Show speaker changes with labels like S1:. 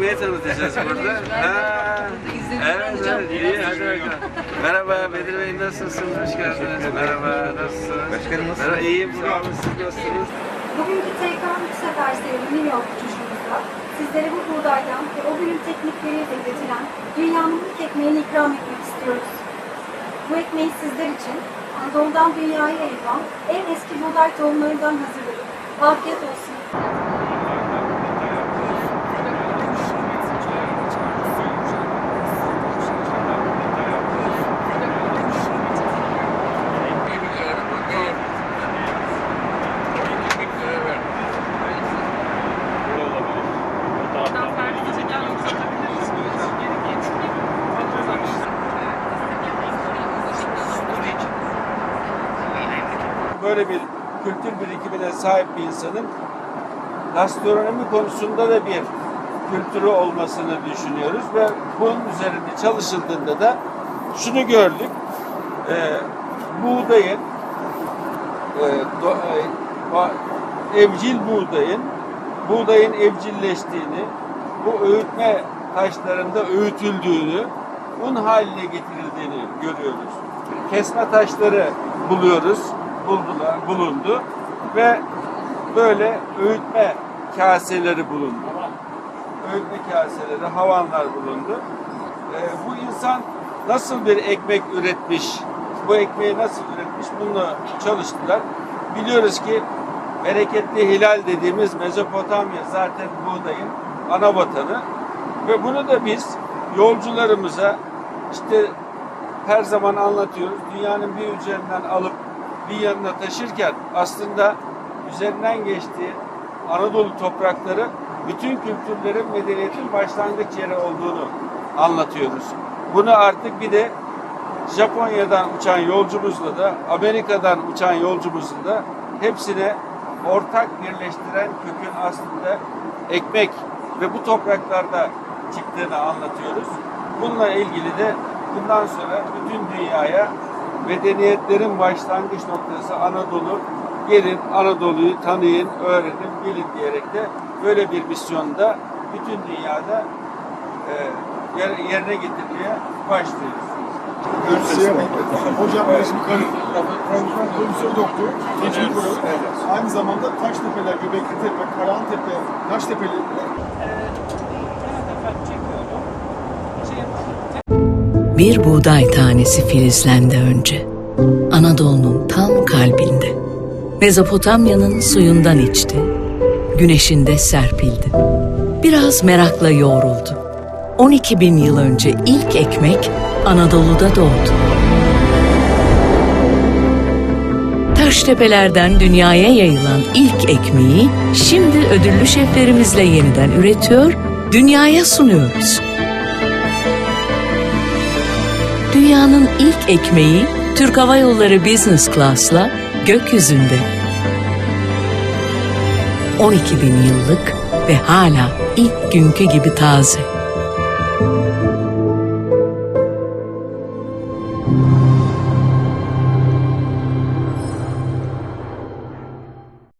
S1: ekmeği tanıtacağız burada. Ha, evet, evet, iyi, hadi bakalım. Merhaba Bedir Bey, nasılsınız? Hoş geldiniz. Merhaba, nasılsınız?
S2: Başkanım, nasılsınız?
S1: Merhaba, iyiyim, sağ olun. Siz nasılsınız?
S3: Bugünkü TK 3 sefer serili New York uçuşumuzda sizlere bu buğdaydan ve o günün teknikleriyle üretilen dünyanın ilk ekmeğini ikram etmek istiyoruz. Bu ekmeği sizler için Anadolu'dan dünyaya yayılan en eski buğday tohumlarından hazırladık. Afiyet olsun.
S1: Böyle bir kültür birikimine sahip bir insanın gastronomi konusunda da bir kültürü olmasını düşünüyoruz ve bunun üzerinde çalışıldığında da şunu gördük. Ee, buğdayın e, do- e, evcil buğdayın buğdayın evcilleştiğini, bu öğütme taşlarında öğütüldüğünü, un haline getirildiğini görüyoruz. Kesme taşları buluyoruz, buldular, bulundu ve böyle öğütme kaseleri bulundu. Öğütme kaseleri, havanlar bulundu. Ee, bu insan nasıl bir ekmek üretmiş, bu ekmeği nasıl üretmiş bunu çalıştılar. Biliyoruz ki bereketli hilal dediğimiz Mezopotamya zaten buğdayın ana vatanı. Ve bunu da biz yolcularımıza işte her zaman anlatıyoruz. Dünyanın bir üzerinden alıp bir yanına taşırken aslında üzerinden geçtiği Anadolu toprakları bütün kültürlerin, medeniyetin başlangıç yeri olduğunu anlatıyoruz. Bunu artık bir de Japonya'dan uçan yolcumuzla da Amerika'dan uçan yolcumuzla da hepsine ortak birleştiren kökün aslında ekmek ve bu topraklarda çıktığını anlatıyoruz. Bununla ilgili de bundan sonra bütün dünyaya medeniyetlerin başlangıç noktası Anadolu. Gelin Anadolu'yu tanıyın, öğrenin, bilin diyerek de böyle bir misyonda bütün dünyada e, yer- yerine getirmeye başlıyoruz.
S4: Görüşürüz. Hocam resmi karı. Profesör doktor. Koyun. Aynı zamanda Taştepeler, Göbekli Tepe, Karahantepe, Taştepeli
S5: Bir buğday tanesi filizlendi önce. Anadolu'nun tam kalbinde. Mezopotamya'nın suyundan içti. Güneşinde serpildi. Biraz merakla yoğruldu. 12 bin yıl önce ilk ekmek Anadolu'da doğdu. Taş tepelerden dünyaya yayılan ilk ekmeği şimdi ödüllü şeflerimizle yeniden üretiyor, dünyaya sunuyoruz. Dünyanın ilk ekmeği Türk Hava Yolları Business Class'la gökyüzünde. 12 bin yıllık ve hala ilk günkü gibi taze.